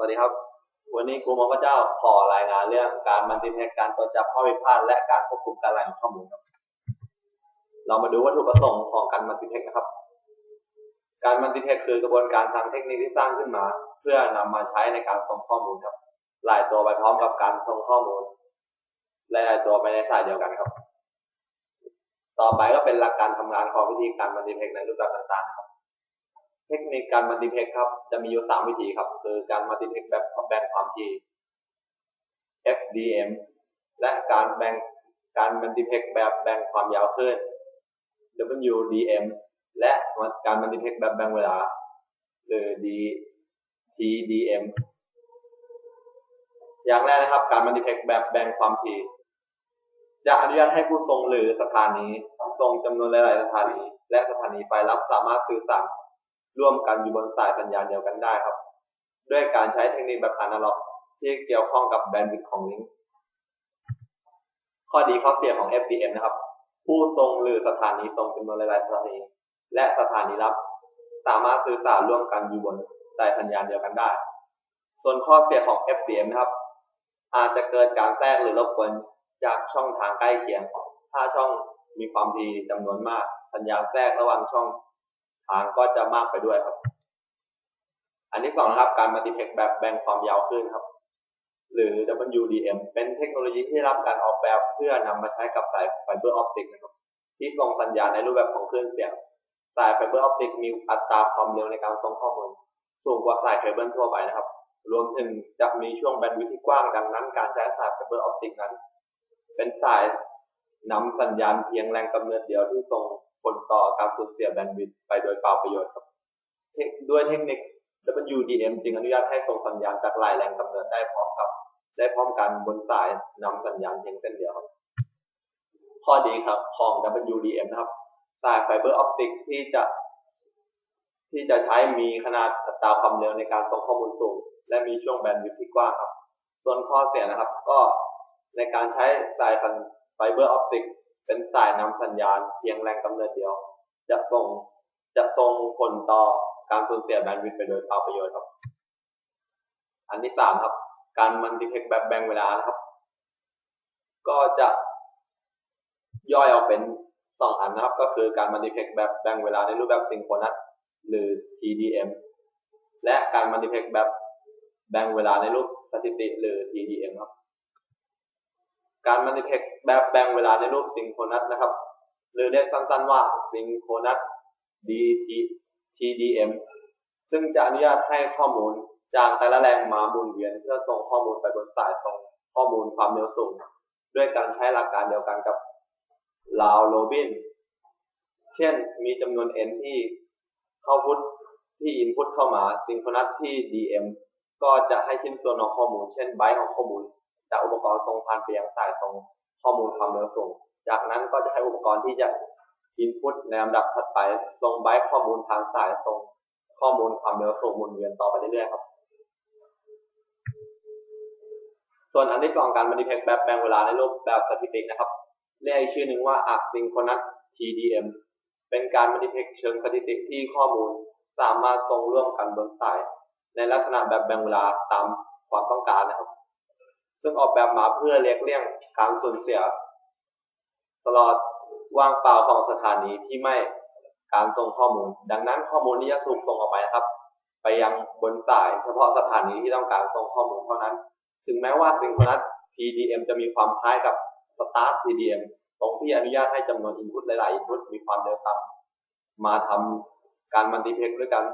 สวัสดีครับ วันนี้ครูมอพระเจ้าขอรายงานเรื่องการมัลติเพกการตรวจจับข้อผิดพลาดและการควบคุมการรายงานข้อมูลครับ เรามาดูวัตถุประสงค์ของการมัลติเพกนะครับ การมัลติเพกคือกระบวนการทางเทคนิคที่สร้างขึ้นมา เพื่อนำมาใช้ในการส่งข้อมูลครับหลายตัวไปพร้อมกับการส่งข้อมูลและหลายตัวไปในสายเดียวกันครับ ต่อไปก็เป็นหลักการทำงานของวิธีการมัลติเพกในรูปแบบต่างๆครับ เทคนิคการมัลติเพกครับ จะมีอยู่สามวิธีครับ คือการมัลติเพกแบบแบ่งความถี่ FDM และการแบ่งการมัลติเพกแบบแบ่งความยาวคลื่น WDM และการมัลติเพกแบบแบ่งเวลา หรือ TDM อย่างแรกนะครับ การมัลติเพกแบบแบ่งความถี่ จะอนุญาตให้ผู้ส่งหรือสถานีส่งจำนวนหลาย ๆ สถานี และสถานีไฟรับสามารถสื่อสาร ร่วมกันอยู่บนสายสัญญาณเดียวกันได้ครับ ด้วยการใช้เทคนิคแบบอนาล็อก ที่เกี่ยวข้องกับแบนด์วิดต์ของลิงก์ข้อดีข้อเสียของ FDM นะครับ ผู้ส่งหรือสถานีส่งจำนวนหลายๆสถานี และสถานีรับ สามารถสื่อสารร่วมกันอยู่บนสายสัญญาณเดียวกันได้ ส่วนข้อเสียของ FDM นะครับ อาจจะเกิดการแทรกหรือรบกวนจากช่องทางใกล้เคียง ถ้าช่องมีความถี่จำนวนมาก สัญญาณแทรกระหว่างช่อง ทางก็จะมากไปด้วยครับ อันที่สองนะครับ การมัลติเพกแบบแบ่งความยาวคลื่นครับ หรือ WDM เป็นเทคโนโลยีที่รับการออกแบบเพื่อนำมาใช้กับสายไฟเบอร์ออปติกนะครับ ที่ส่งสัญญาณในรูปแบบของคลื่นเสียง สายไฟเบอร์ออปติกมีอัตราความเร็วในการส่งข้อมูลสูงกว่าสายเคเบิลทั่วไปนะครับ รวมถึงจะมีช่วงแบนด์วิดท์ที่กว้างดังนั้น การใช้สายไฟเบอร์ออปติกนั้น เป็นสายนำสัญญาณเพียงแรงกำเนิดเดียวที่ส่ง ผลต่อการสูญเสียแบนด์วิดท์ไปโดยเปล่าประโยชน์ครับด้วยเทคนิค WDM จึงอนุญาตให้ส่งสัญญาณจากหลายแรงกำเนิดได้พร้อมกับ ได้พร้อมกันบนสายนำสัญญาณเพียงเส้นเดียวครับข้อดีครับของ WDM นะครับ สายไฟเบอร์ออปติกที่จะ ที่จะใช้มีขนาดอัตราความเร็วในการส่งข้อมูลสูง และมีช่วงแบนด์วิดท์ที่กว้างครับ ส่วนข้อเสียนะครับ ก็ในการใช้สายไฟเบอร์ออปติก เป็นสายนำสัญญาณเพียงแรงกำเนิดเดียว จะส่งจะส่งผลต่อการสูญเสียแบนด์วิดท์ไปโดยเปล่าประโยชน์ครับ อันที่สามครับ การมัลติเพกแบบแบ่งเวลานะครับ ก็จะย่อยออกเป็นสองอันนะครับ ก็คือการมัลติเพกแบบแบ่งเวลาในรูปแบบซิงโครนัสหรือ TDM และการมัลติเพกแบบแบ่งเวลาในรูปสถิติหรือ TDM ครับ การมัลติเพกแบบแบ่งเวลาในรูปซิงโครนัสนะครับ หรือเรียกสั้นๆว่าซิงโครนัส DT TDM ซึ่งจะอนุญาตให้ข้อมูลจากแต่ละแรงมาหมุนเวียนเพื่อส่งข้อมูลไปบนสายส่งข้อมูลความเร็วสูง ด้วยการใช้หลักการเดียวกันกับลาวโรบิน เช่นมีจำนวน n ที่เข้าพุทที่อินพุตเข้ามาซิงโครนัสที่ DM ก็จะให้ชิ้นส่วนของข้อมูล เช่นไบต์ของข้อมูล จากอุปกรณ์ส่งผ่านไปยังสายส่งข้อมูลความเร็วสูง จากนั้นก็จะให้อุปกรณ์ที่จะอินพุตในลำดับถัดไปส่งไบต์ข้อมูลทางสายส่งข้อมูลความเร็วสูงหมุนเวียนต่อไปเรื่อยๆครับ ส่วนอันที่สองการบันทึกแบบแบ่งเวลาในรูปแบบสถิตินะครับเรียกอีกชื่อหนึ่งว่า asynchronous TDM เป็นการบันทึกเชิงสถิติที่ข้อมูลสามารถส่งร่วมกันบนสาย ในลักษณะแบบแบ่งเวลาตามความต้องการนะครับ ซึ่งออกแบบมาเพื่อเรียกเลี่ยงการสูญเสียสลอดว่างเปล่าของสถานีที่ไม่การส่งข้อมูล ดังนั้นข้อมูลนี้จะถูกส่งออกไปนะครับ ไปยังบนสายเฉพาะสถานีที่ต้องการส่งข้อมูลเท่านั้น ถึงแม้ว่าซิงโครนัส PDM จะมีความคล้ายกับ Start PDM ตรงที่อนุญาตให้จำนวน Input หลายๆ Input มีความเร็วต่ำมาทำการมัลติเพกด้วยกัน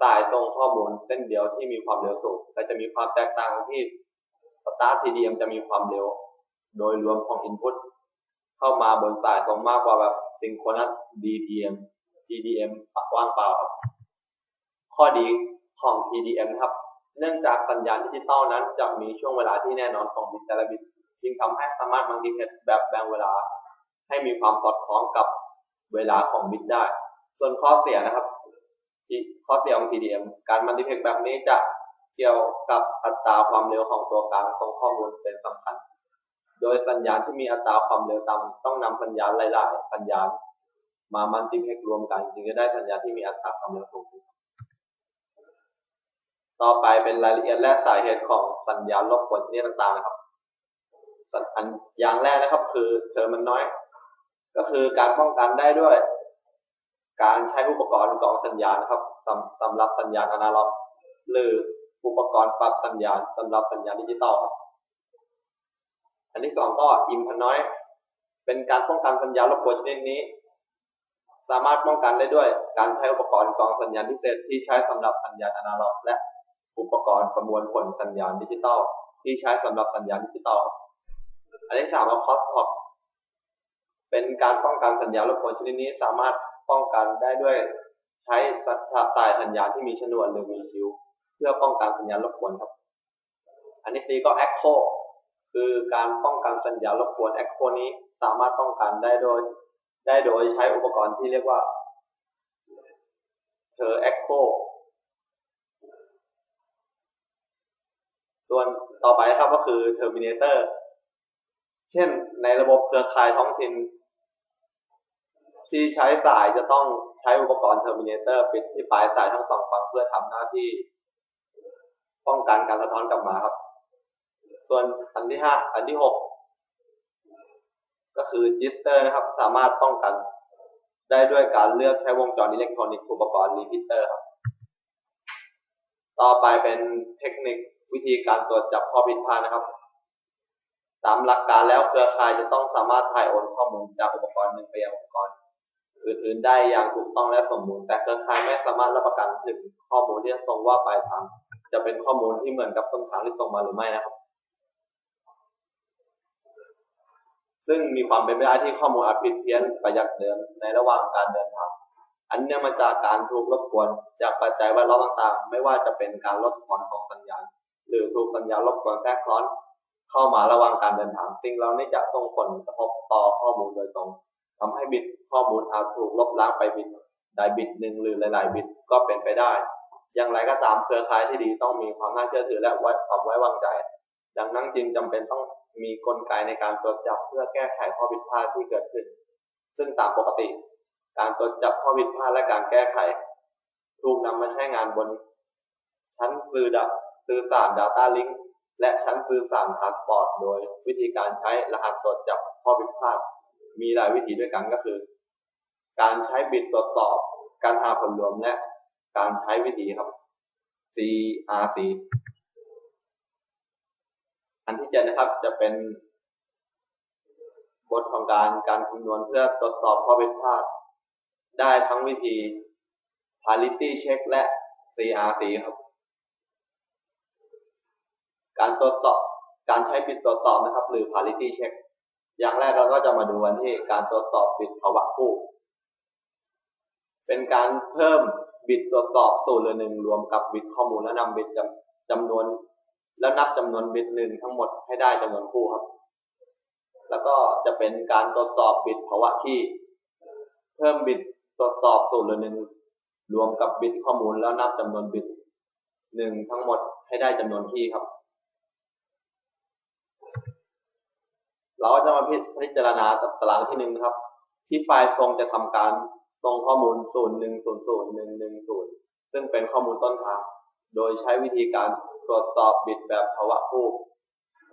สายส่งข้อมูลเส้นเดียวที่มีความเร็วสูงแต่จะมีความแตกต่างที่ Start PDM จะมีความเร็ว โดยรวมของ Input เข้ามาบนสายตรงมากกว่าแบบซิงโครนัส DTM TDM ว่างเปล่าครับ ข้อดีของ TDM ครับ เนื่องจากสัญญาณดิจิตอลนั้นจะมีช่วงเวลาที่แน่นอนของบิตแต่ละบิตจึงทำให้สามารถบันทึกแบบแบ่งเวลา ให้มีความสอดคล้องกับเวลาของบิตได้ ส่วนข้อเสียนะครับข้อเสียของ TDM การบันทึกแบบนี้จะ เกี่ยวกับอัตราความเร็วของตัวกลางส่งข้อมูลเป็นสำคัญ โดยสัญญาณที่มีอัตราความเร็วต่ำต้องนำสัญญาณหลาย ๆ สัญญาณ มามัลติเพกรวมกันจึงจะได้สัญญาณที่มีอัตราความเร็วสูงต่อไปเป็นรายละเอียดและสาเหตุของสัญญาณรบกวนชนิดต่างๆนะครับสัญอันอย่างแรกนะครับคือเทอมมันน้อย ก็คือการป้องกันได้ด้วย การใช้อุปกรณ์กรองสัญญาณนะครับสำสำหรับสัญญาณอนาล็อก หรือ อุปกรณ์ปรับสัญญาณสำหรับสัญญาณดิจิตอลอันที่สองก็อิมพันน้อย เป็นการป้องกันสัญญาณรบกวนชนิดนี้ สามารถป้องกันได้ด้วยการใช้อุปกรณ์กรองสัญญาณพิเศษที่ใช้สำหรับสัญญาณอนาล็อก และอุปกรณ์ประมวลผลสัญญาณดิจิตอลที่ใช้สำหรับสัญญาณดิจิตอลอันที่สามก็คอสท็อปเป็นการป้องกันสัญญาณรบกวนชนิดนี้สามารถป้องกันได้ด้วยใช้สายสัญญาณที่มีฉนวนหรือมีชิว เพื่อป้องกันสัญญาณรบกวนครับ อันที่สี่ก็ Echo คือการป้องกันสัญญาณรบกวน Echo นี้สามารถป้องกันได้โดย ได้โดยใช้อุปกรณ์ที่เรียกว่าเธอ Echo ส่วนต่อไปครับก็คือ Terminator เช่นในระบบเครือข่ายท้องถิ่นที่ใช้สายจะต้องใช้อุปกรณ์ Terminator ปิดที่ปลายสายทั้งสองฝั่งเพื่อทำหน้าที่ ป้องกันการสะท้อนกลับมาครับ ส่วนอันที่ห้าอันที่หกก็คือจิสเตอร์นะครับ สามารถป้องกัน ได้ด้วยการเลือกใช้วงจรอิเล็กทรอนิกส์อุปกรณ์รีพิเตอร์ครับ ต่อไปเป็นเทคนิควิธีการตรวจจับข้อผิดพลาดนะครับตามหลักการแล้วเครือข่ายจะต้องสามารถถ่ายโอนข้อมูลจากอุปกรณ์หนึ่งไปยังอุปกรณ์ อื่นๆได้อย่างถูกต้องและสมบูรณ์แต่เครือข่ายไม่สามารถรับประกันถึงข้อมูลที่ส่งว่าปลายทางจะเป็นข้อมูลที่เหมือนกับต้นทางที่ส่งมาหรือไม่นะครับ ซึ่งมีความเป็นไปได้ที่ข้อมูลอาจผิดเพี้ยนไปจากเดิมในระหว่างการเดินทางอันเนื่องมาจากการถูกรบกวนจากปัจจัยแวดล้อมต่างๆ ไม่ว่าจะเป็นการลดทอนของสัญญาณ หรือถูกสัญญาณรบกวนแทรกซ้อน เข้ามาระหว่างการเดินทางสิ่งเหล่านี้จะส่งผลกระทบต่อข้อมูลโดยตรง ทำให้บิตข้อมูลอาจถูกลบล้างไปบิตใดบิตหนึ่งหรือหลาย ๆ บิตก็เป็นไปได้ อย่างไรก็ตามเครือข่ายที่ดีต้องมีความน่าเชื่อถือและไว้ความไว้วางใจ ดังนั้นจึงจำเป็นต้องมีกลไกในการตรวจจับเพื่อแก้ไขข้อผิดพลาดที่เกิดขึ้น ซึ่งตามปกติ การตรวจจับข้อผิดพลาดและการแก้ไข ถูกนำมาใช้งานบน ชั้นสื่อดับสื่อสาร Data Link และชั้นสื่อสาร Transport โดยวิธีการใช้รหัสตรวจจับข้อผิดพลาด มีหลายวิธีด้วยกันก็คือ การใช้บิตตรวจสอบ การหาผลรวมและการใช้วิธีครับ CRC อันที่เจ็ดนะครับจะเป็นบทของการการคำนวณเพื่อตรวจสอบข้อผิดพลาดได้ทั้งวิธี parity check และ CRC ครับ การตรวจสอบการใช้บิตตรวจสอบนะครับ หรือ parity check อย่างแรกเราก็จะมาดูกันที่การตรวจสอบบิตภาวะคู่ เป็นการเพิ่มบิตตรวจสอบศูนย์หรือหนึ่งรวมกับบิตข้อมูลและนำบิตจำจำนวน แล้วนับจำนวนบิตหนึ่งทั้งหมดให้ได้จำนวนคู่ครับ แล้วก็จะเป็นการตรวจสอบบิตภาวะที่ เพิ่มบิตตรวจสอบศูนย์หรือหนึ่งรวมกับบิตข้อมูลแล้วนับจำนวนบิตหนึ่งทั้งหมดให้ได้จำนวนคีย์ครับ เราก็จะมาพิจารณาตารางที่หนึ่งครับ ที่ไฟล์ส่งจะทำการส่งข้อมูล0100110ซึ่งเป็นข้อมูลต้นทาง โดยใช้วิธีการตรวจสอบบิตแบบภาวะคู่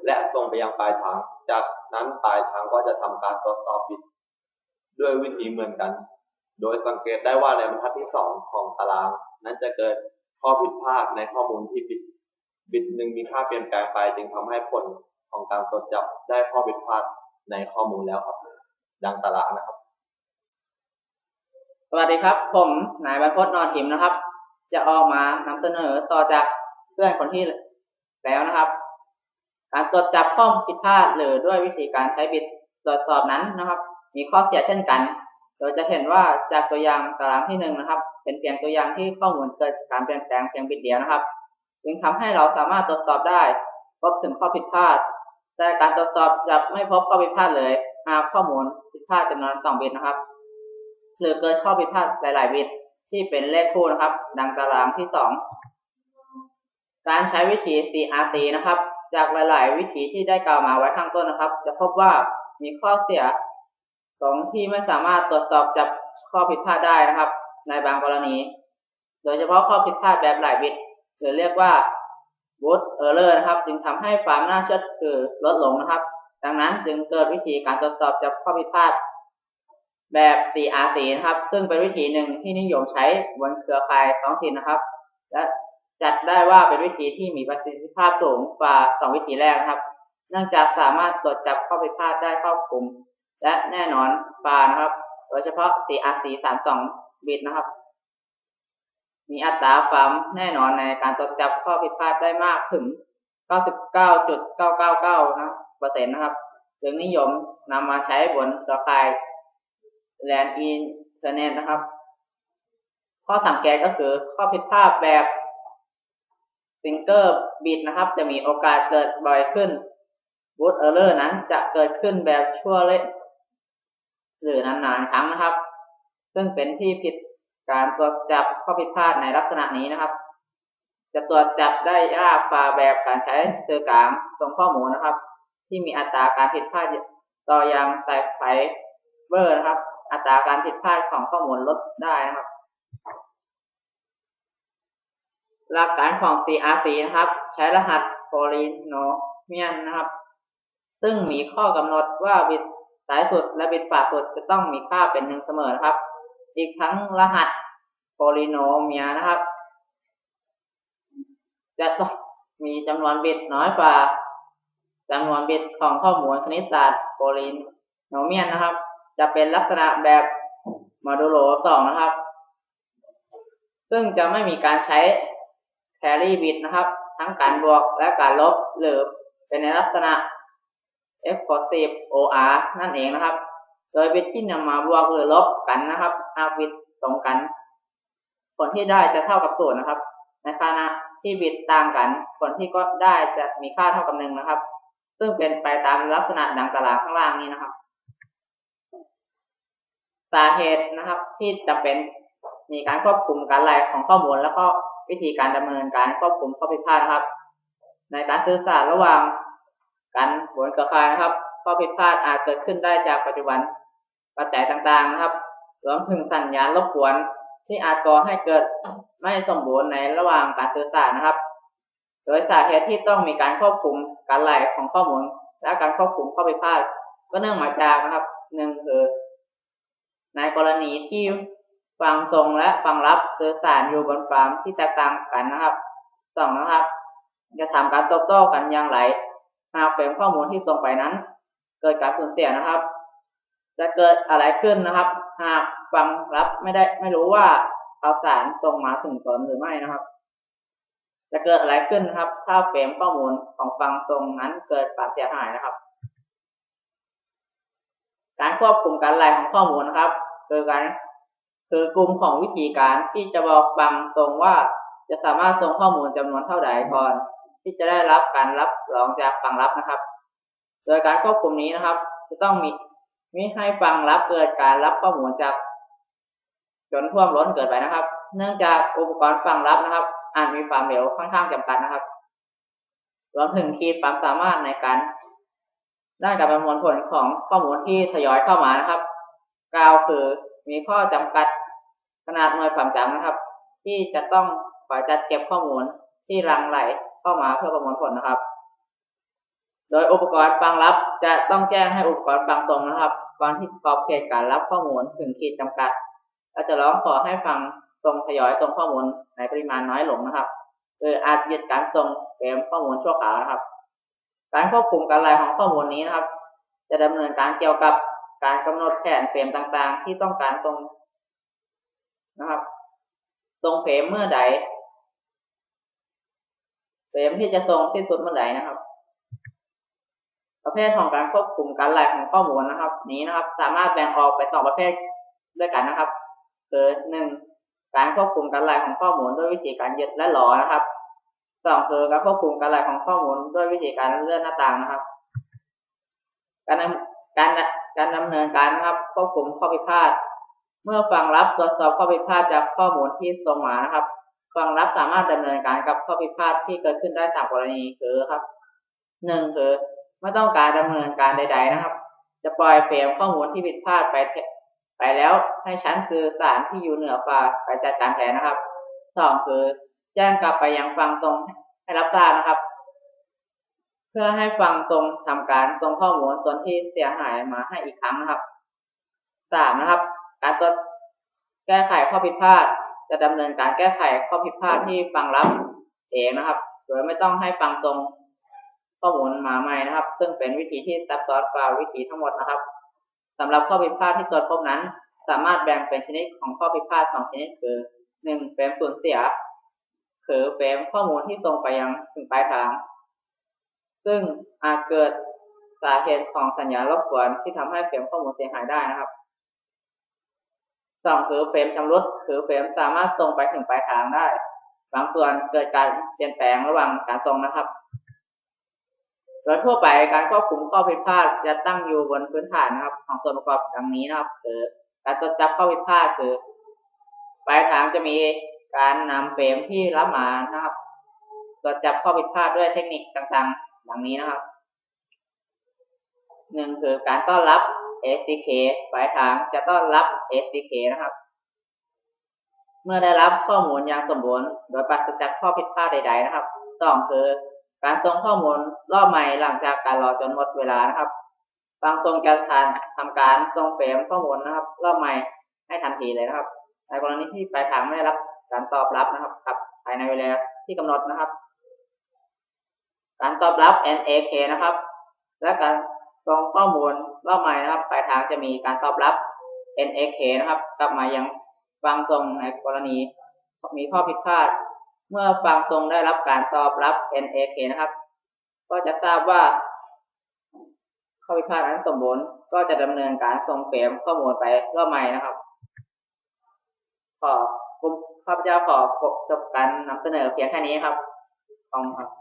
และส่งไปยังปลายทาง จากนั้นปลายทางก็จะทำการตรวจสอบบิตด้วยวิธีเหมือนกัน โดยสังเกตได้ว่าในบรรทัดที่สองของตาราง นั้นจะเกิดข้อผิดพลาดในข้อมูลที่บิตบิตหนึ่งมีค่าเปลี่ยนแปลงไปจึงทำให้ผล ของการตรวจจับได้ข้อผิดพลาดในข้อมูลแล้วครับ ดังตารางนะครับ สวัสดีครับ ผมนายบรรพตนอนหิมนะครับ จะออกมานำเสนอต่อจากเพื่อนคนที่แล้วนะครับ การตรวจจับข้อผิดพลาดหรือด้วยวิธีการใช้บิตตรวจสอบนั้นนะครับ มีข้อเสียเช่นกันโดยจะเห็นว่าจากตัวอย่างตารางที่หนึ่งนะครับ เป็นเพียงตัวอย่างที่ข้อมูลเกิดการเปลี่ยนแปลงเพียงบิตเดียวนะครับ จึงทำให้เราสามารถตรวจสอบได้พบถึงข้อผิดพลาด แต่การตรวจสอบจะไม่พบข้อผิดพลาดเลย หากข้อมูลผิดพลาดจำนวนสองบิตนะครับ หรือเกิดข้อผิดพลาดหลาย ๆ บิตที่เป็นเลขคู่นะครับ ดังตารางที่สองการใช้วิธี CRC นะครับ จากหลาย ๆ วิธีที่ได้กล่าวมาไว้ข้างต้นนะครับ จะพบว่ามีข้อเสียตรงที่ไม่สามารถตรวจสอบจับข้อผิดพลาดได้นะครับ ในบางกรณี โดยเฉพาะข้อผิดพลาดแบบหลายบิตหรือเรียกว่า boot error นะครับ จึงทำให้ความน่าเชื่อถือลดลงนะครับ ดังนั้นจึงเกิดวิธีการตรวจสอบจับข้อผิดพลาดแบบ CRC นะครับ ซึ่งเป็นวิธีหนึ่งที่นิยมใช้บนเครือข่ายท้องถิ่นนะครับ และจัดได้ว่าเป็นวิธีที่มีประสิทธิภาพสูงกว่าสองวิธีแรกนะครับ เนื่องจากสามารถตรวจจับข้อผิดพลาดได้ครอบคลุม และแน่นอนกว่านะครับ โดยเฉพาะ CRC 32 บิตนะครับ มีอัตราความแน่นอนในการตรวจจับข้อผิดพลาดได้มากถึง 99.999นะเปอร์เซ็นต์นะครับจึงนิยมนำมาใช้บนเครือข่ายแลนด์อินเทอร์เน็ตนะครับ ข้อสังเกตก็คือข้อผิดพลาดแบบซิงเกิลบิตนะครับ จะมีโอกาสเกิดบ่อยขึ้นบูตเออร์เลอร์นั้นจะเกิดขึ้นแบบชั่วเละหรือนานๆครั้งนะครับ ซึ่งเป็นที่ผิด การตรวจจับข้อผิดพลาดในลักษณะนี้นะครับ จะตรวจจับได้ยากกว่าแบบการใช้สื่อกลางส่งข้อมูลนะครับ ที่มีอัตราการผิดพลาดต่อยังสายไฟเบอร์นะครับ อัตราการผิดพลาดของข้อมูลลดได้นะครับหลักการของ CRC นะครับ ใช้รหัสโพลิโนเมียนนะครับ ซึ่งมีข้อกำหนดว่าบิตสายสุดและบิตฝาสุดจะต้องมีค่าเป็นหนึ่งเสมอนะครับ อีกทั้งรหัสโพลิโนเมียนะครับ จะต้องมีจำนวนบิตน้อยกว่าจำนวนบิตของข้อมูลคณิตศาสตร์โพลิโนเมียนนะครับ จะเป็นลักษณะแบบโมดูโลสองนะครับ ซึ่งจะไม่มีการใช้แครี่บิตนะครับ ทั้งการบวกและการลบหรือเป็นในลักษณะ f p o s i v e or นั่นเองนะครับ โดยบิตที่นำมาบวกหรือลบกันนะครับหากบิตตรงกัน ผลที่ได้จะเท่ากับศูนย์นะครับ ในขณะที่บิตต่างกัน ผลที่ก็ได้จะมีค่าเท่ากับหนึ่งนะครับ ซึ่งเป็นไปตามลักษณะดังตารางข้างล่างนี้นะครับ สาเหตุนะครับที่จะเป็นมีการควบคุมการไหลของข้อมูล แล้วก็วิธีการดำเนินการควบคุมข้อผิดพลาดนะครับ ในการสื่อสารระหว่างกันบนเครือข่ายนะครับข้อผิดพลาดอาจเกิดขึ้นได้จากปัจจุบัน ปัจจัยต่างๆนะครับ รวมถึงสัญญาณรบกวน ที่อาจก่อให้เกิดไม่สมบูรณ์ในระหว่างการสื่อสารนะครับ โดยสาเหตุที่ต้องมีการควบคุมการไหลของข้อมูล และการควบคุมข้อผิดพลาด ก็เนื่องมาจากนะครับหนึ่งคือในกรณีที่ฟังทรงและฟังรับสื่อสารอยู่บนฟาร์มที่แตกต่างกันนะครับสองนะครับ จะทำการโต้โต้กันอย่างไร หากเฟรมข้อมูลที่ส่งไปนั้น เกิดการสูญเสียนะครับ จะเกิดอะไรขึ้นนะครับ หากฟังรับไม่ได้ไม่รู้ว่าข่าวสารส่งมาถึงตนหรือไม่นะครับ จะเกิดอะไรขึ้นนะครับ ถ้าเฟรมข้อมูลของฟังตรงนั้นเกิดความเสียหายนะครับ การควบคุมการไหลของข้อมูลนะครับคือการคือกลุ่มของวิธีการที่จะบอกฟังตรงว่าจะสามารถส่งข้อมูลจำนวนเท่าใดก่อน ที่จะได้รับการรับรองจากฟังรับนะครับ โดยการควบคุมนี้นะครับ จะต้องมี มิให้ฟังรับเกิดการรับข้อมูลจากจนท่วมล้นเกิดไปนะครับ เนื่องจากอุปกรณ์ฟังรับนะครับอาจมีความเร็วค่อนข้างจำกัดนะครับ รวมถึงขีดความสามารถในการด้านการประมวลผลของข้อมูลที่ทยอยเข้ามานะครับ กล่าวคือมีข้อจำกัดขนาดหน่วยความจำนะครับ ที่จะต้องคอยจัดเก็บข้อมูลที่รังไหลเข้ามาเพื่อประมวลผลนะครับ โดยอุปกรณ์ฟังรับจะต้องแจ้งให้อุปกรณ์ฟังตรงนะครับก่อนที่ขอบเขตการรับข้อมูลถึงขีดจำกัดและจะร้องขอให้ฟังตรงทยอยส่งข้อมูลในปริมาณน้อยลงนะครับหรือาจยุดการส่งเฟรมข้อมูลชั่วคราวนะครับ การควบคุมการไหลของข้อมูลนี้นะครับ จะดำเนินการเกี่ยวกับการกำหนดแผนเฟรมต่างๆ ที่ต้องการตรงนะครับ ตรงเฟรมเมื่อใดเฟรมที่จะตรงที่สุดเมื่อใดนะครับ ประเภทของการควบคุมการไหลของข้อมูลนะครับ นี้นะครับ สามารถแบ่งออกไปสองประเภทด้วยกันนะครับคือหนึ่งการควบคุมการไหลของข้อมูลด้วยวิธีการยึดและหลอนะครับสองคือการควบคุมการไหลของข้อมูลด้วยวิธีการเลื่อนหน้าต่างนะครับ การการการดำเนินการนะครับ ควบคุมข้อผิดพลาดเมื่อฟังรับตรวจสอบข้อผิดพลาดจากข้อมูลที่ส่งมานะครับฟังรับสามารถดำเนินการกับข้อผิดพลาดที่เกิดขึ้นได้สามกรณีคือครับหนึ่งคือ ไม่ต้องการดำเนินการใด ๆนะครับ จะปล่อยเฟรมข้อมูลที่ผิดพลาดไปไปแล้วให้ชั้นคือสารที่อยู่เหนือฝ่าไปจัดการแทนนะครับสองคือแจ้งกลับไปยังฟังตรงให้รับทราบนะครับ เพื่อให้ฟังตรงทำการส่งข้อมูลส่วนที่เสียหายมาให้อีกครั้งนะครับสามนะครับ การตรวจแก้ไขข้อผิดพลาด จะดำเนินการแก้ไขข้อผิดพลาดที่ฟังรับเองนะครับ โดยไม่ต้องให้ฟังตรง ข้อมูลมาใหม่นะครับ ซึ่งเป็นวิธีที่ซับซ้อนกว่าวิธีทั้งหมดนะครับสำหรับข้อผิดพลาดที่ตรวจพบนั้น สามารถแบ่งเป็นชนิดของข้อผิดพลาดสองชนิดคือหนึ่งเฟรมสูญเสีย คือเฟรมข้อมูลที่ส่งไปยังถึงปลายทาง ซึ่งอาจเกิดสาเหตุของสัญญาณรบกวนที่ทำให้เฟรมข้อมูลเสียหายได้นะครับสองคือเฟรมชำรุดคือเฟรมสามารถส่งไปถึงปลายทางได้ บางส่วนเกิดการเปลี่ยนแปลงระหว่างการส่งนะครับ โดยทั่วไปการควบคุมข้อผิดพลาดจะตั้งอยู่บนพื้นฐานนะครับ ของส่วนประกอบดังนี้นะครับคือการตรวจจับข้อผิดพลาดคือปลายทางจะมีการนำเฟรมที่รับมานะครับตรวจจับข้อผิดพลาดด้วยเทคนิคต่างๆ ดังนี้นะครับหนึ่งคือการต้อนรับ SDK ปลายทางจะต้อนรับ SDK นะครับ เมื่อได้รับข้อมูลอย่างสมบูรณ์ โดยปราศจากข้อผิดพลาดใด ๆ นะครับสองคือ การส่งข้อมูลรอบใหม่หลังจากการรอจนหมดเวลานะครับ บางทรงจะทานทำการส่งเฟรมข้อมูลนะครับ รอบใหม่ให้ทันทีเลยนะครับ ในกรณีที่ปลายทางไม่ได้รับการตอบรับนะครับกับภายในเวลาที่กำหนดนะครับ การตอบรับ NAK นะครับ และการส่งข้อมูลรอบใหม่นะครับ ปลายทางจะมีการตอบรับ NAK นะครับ กลับมายังฟังตรงในกรณีมีข้อผิดพลาด เมื่อฟังตรงได้รับการตอบรับ NAK นะครับ ก็จะทราบว่าข้อพิพาทนั้นสมบูรณ์ก็จะดำเนินการส่งเฟรมข้อมูลไปรอบใหม่นะครับ ขอข้าพเจ้าขอจบการนำเสนอเพียงแค่นี้ครับขอบคุณครับ